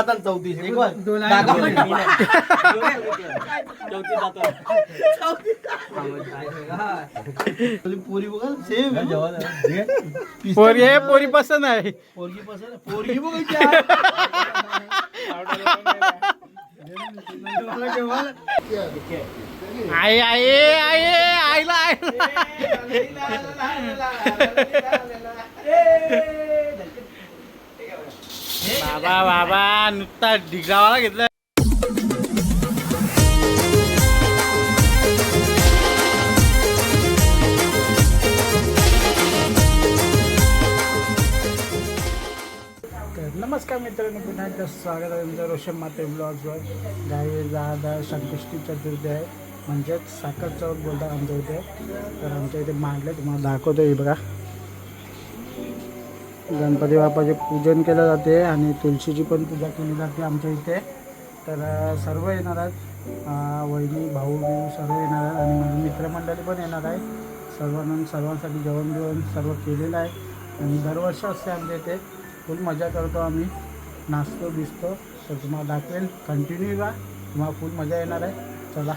आता चौतीस एक वर पोरी बघा सेम पोरी आहे पोरी पसंत आहे पोरगी पसंत पोरगी बघायची आई आई आई आईला आईला बाबा बाबा नुसता डिग्रावाला घेतला. नमस्कार मित्रांनो पुन्हा एकदा स्वागत आहे तुमचं रोशन माते ब्लॉग्सवर. गाई दादा संकष्टी चतुर्थी आहे. म्हणजेच साखर चौक बोलतात आमच्या इथे. तर आमच्या इथे मांडलं तुम्हाला दाखवतो हे बघा. गणपती बाप्पाचे पूजन केलं जाते आणि तुळशीची पण पूजा केली जाते आमच्या इथे. तर सर्व येणार आहेत. वहिनी भाऊ बिऊ सर्व येणार आहेत आणि माझी मित्रमंडळी पण येणार आहे सर्वांना सर्वांसाठी जेवण बिवण सर्व केलेलं आहे. आणि दरवर्षी असते आमच्या इथे फुल मजा करतो आम्ही. नाचतो बिसतो. तर तुम्हाला दाखवेल. कंटिन्यू राहा तुम्हाला फुल मजा येणार आहे. चला.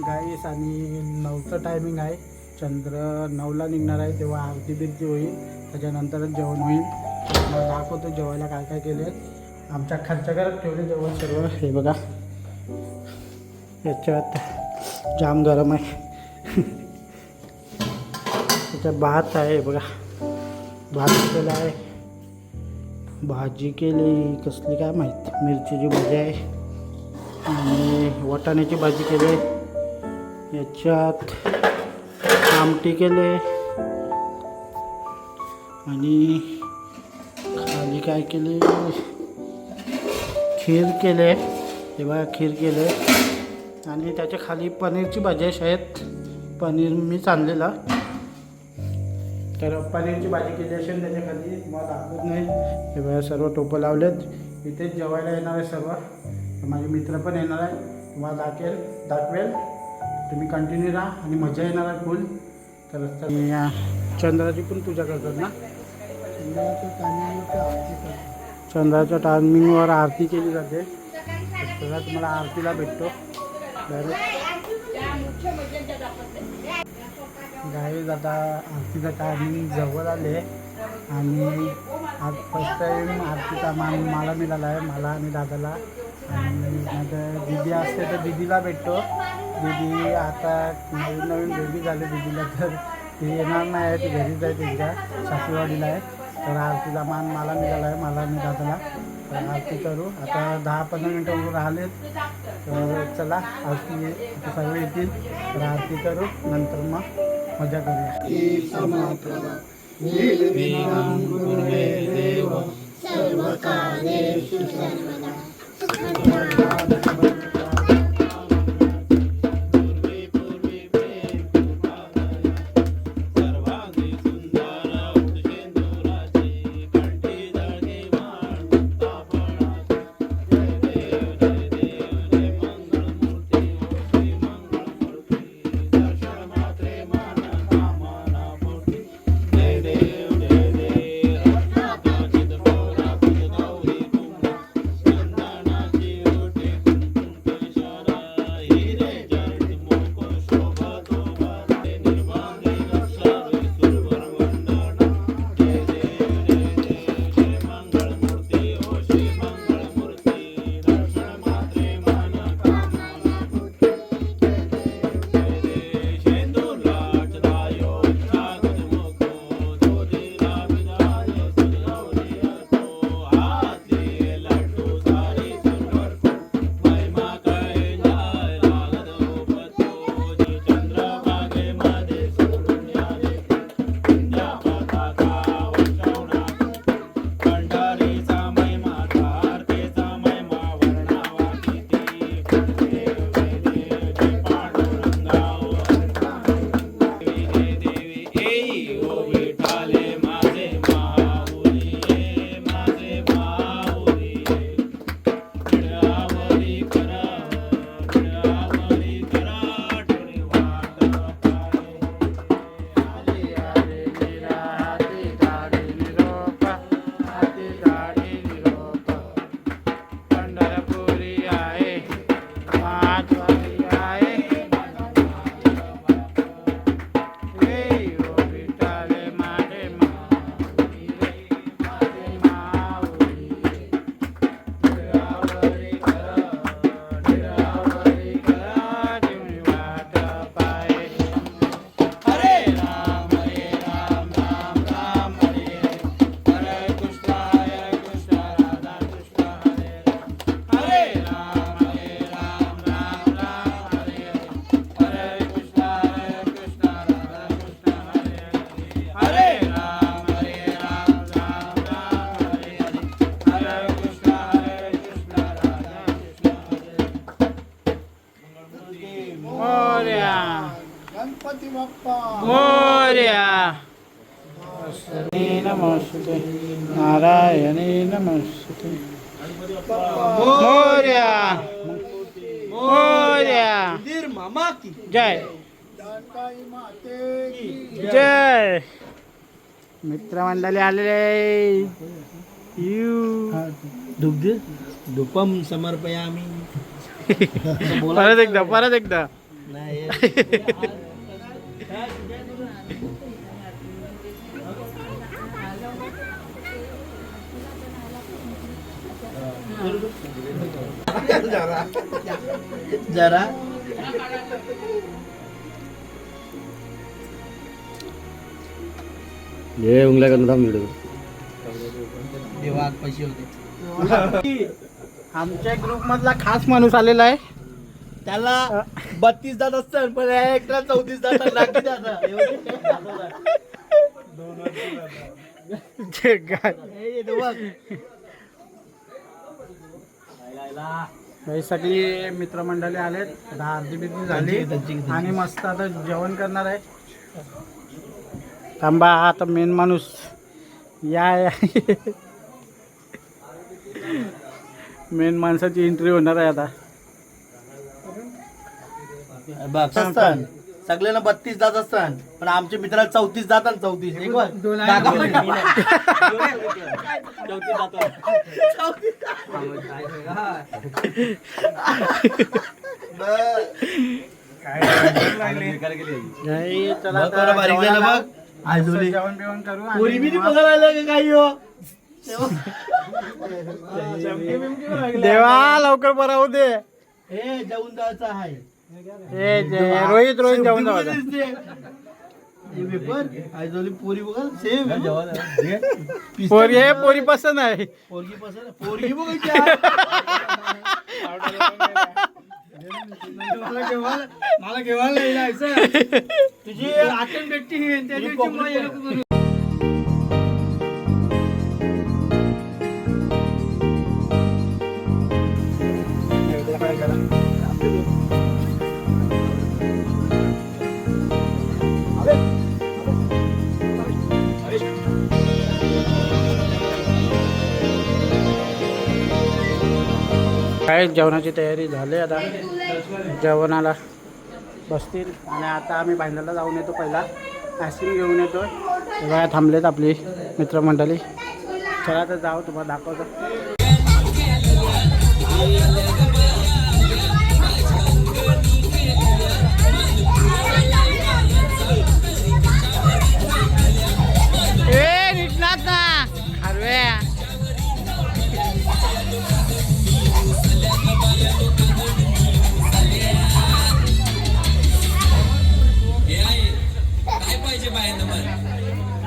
गाईस आणि नऊचं टायमिंग आहे. चंद्र नऊला निघणार आहे तेव्हा आरती बिरती होईल. त्याच्यानंतरच जेवण होईल. दाखवतो जेवायला काय काय केले आमच्या खर्च घरात ठेवले जेवण सर्व. हे बघा. याच्यात जाम गरम आहे. त्याच्यात भात आहे बघा. भात केला आहे. भाजी केली. कसली काय माहीत? मिरचीची भाजी आहे. आणि वाटाण्याची भाजी केली आहे. याच्यात आमटी केले आणि खाली काय केले खीर केले हे बघा खीर केले आणि त्याच्याखाली पनीरची भाजी आहे आहेत. पनीर मी आणलेला तर पनीरची भाजी केली असेल त्याच्याखाली दाखवत नाही. हे बघा सर्व टोपं लावलेत. इथेच जेवायला येणार आहे सर्व. माझे मित्र पण येणार आहे. तुम्हाला दाखेल दाखवेल. तुम्ही कंटिन्यू राहा आणि मजा येणार आहे फुल तर चंद्राची पण पूजा करतात ना? चंद्राच्या टायमिंगवर आरती केली जाते. सगळ्या तुम्हाला आरतीला भेटतो. डायरेक्ट. गाईज आता आरतीचा टायमिंग जवळ आले. आणि आज फर्स्ट टाईम आरतीचा मान मला मिळाला आहे मला आणि दादाला. आणि माझं दिदी असते तर दिदीला भेटतो. दीदी आता नवीन नवीन बेबी झाले दीदीला तर. ती येणार नाही आहे ती घरीच आहे त्यांच्या सासूवाडीला आहे. तर आरतीचा मान मला निघाला आहे मला मिळाला तर आरती करू. आता दहा पंधरा मिनटं राहिले तर चला आरती सर्व येतील. तर आरती करू नंतर मग मजा करूया. सर्व Charlie. नमस्ते नारायणी नमस्ते मोर्या। मोर्या। मंदिर मामा की जय। जय। मित्रमंडळी आलेले। यू। दुग्ध दुपम समर्पयामी. परत एकदा परत एकदा। नाही. जरा. ये उंगल्या करून थांब व्हिडिओ देवा पैसे होते. आमच्या ग्रुप मधला खास माणूस आलेला आहे. त्याला बत्तीस दात असतात पण एकटा चौतीस दात काय हे. हे सगळी मित्रमंडळी आलेत. आता अर्धी बिर्दी झाली. आणि मस्त आता जेवण करणार आहे. थांबा आता मेन माणूस. या या. मेन माणसाची एंट्री होणार आहे आता. सगळ्यांना बत्तीस दात असतात. पण आमच्या मित्राला चौतीस आणि चौतीस एक. चौतीस नाही, चला बघ आता बरं बारीक झालं जेवणाला बघ. आई मस्त झोली. जेवण बिवण करू आणि पोरी बिरी मग- बघायला आलं का काही हो? देवा लवकर बरं होऊ दे. हे जाऊन जायचं आहे. रोहित रोहित जेवण जाऊ शेवटी दिसते. पेपर आई झोली पोरी बघा सेम पोरी हे पोरी पसंत आहे. पोरगी पसंत पोरगी बघायची मला जायचं. तुझी आतून भेटती काय जेवणाची तयारी झाली आता. जेवणाला बसतील. आणि आता आम्ही बांधायला जाऊन येतो पहिला. आईस्क्रीम घेऊन येतो. तेव्हा थांबलेत आपली मित्रमंडळी. चला तर जाऊ तुम्हाला दाखवतो.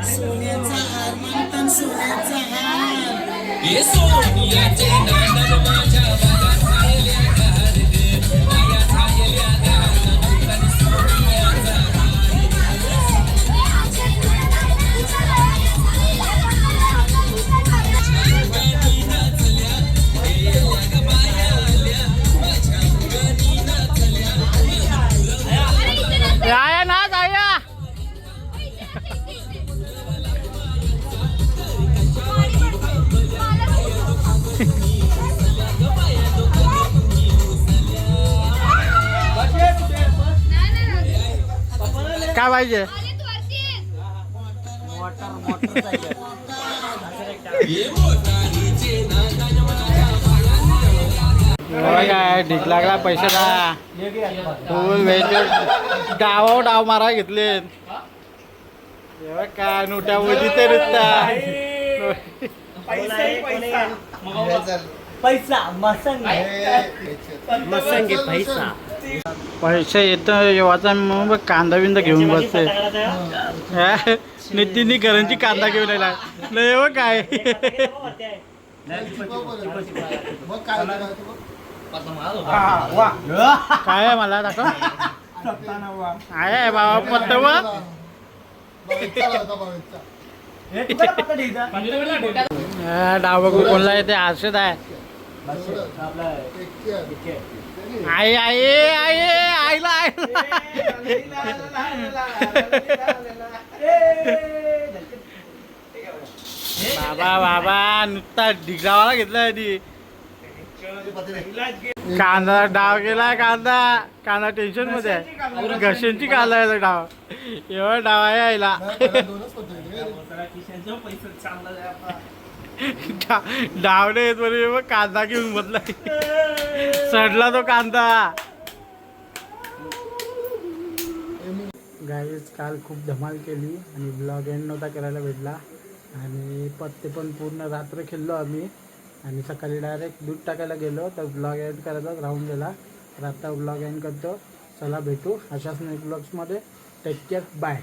सोन्याचा हार म्हणतात सोन्याचा हार. या पाहिजे. काय ढीक लागला पैशाला फुल वेळ डाव डाव मारा हे बघ काय नोट्या मध्ये ते पैसा मसंग मसंग पैसा. पैसे येतं येवाचा मग कांदा बिंदा घेऊन बसते. नितीन घरांची कांदा घेऊन येणार नाही हो काय. काय आहे मला दाखव. आहे बाबा पत्त डाव बघू कोणला येते? हर्षद आहे. आई आई आई आईला आईला. बाबा बाबा नुसता ढिगावाला घेतला आधी कांदा डाव गेला कांदा. कांदा टेन्शनमध्ये आहे. घशांची कांदा आहे डाव. एवढा डाव आहे यायला डावडे आहेत येत मग कांदा घेऊन बदला. सडला तो कांदा. गाईज काल खूप धमाल केली आणि ब्लॉग एंड नव्हता करायला भेटला. आणि पत्ते पण पूर्ण रात्र खेळलो आम्ही. आणि सकाळी डायरेक्ट दूध टाकायला गेलो. तर ब्लॉग एंड करायचाच राहून गेला. तर आता ब्लॉग एंड करतो. चला भेटू अशाच नेक्स्ट ब्लॉग्समध्ये टेक केअर बाय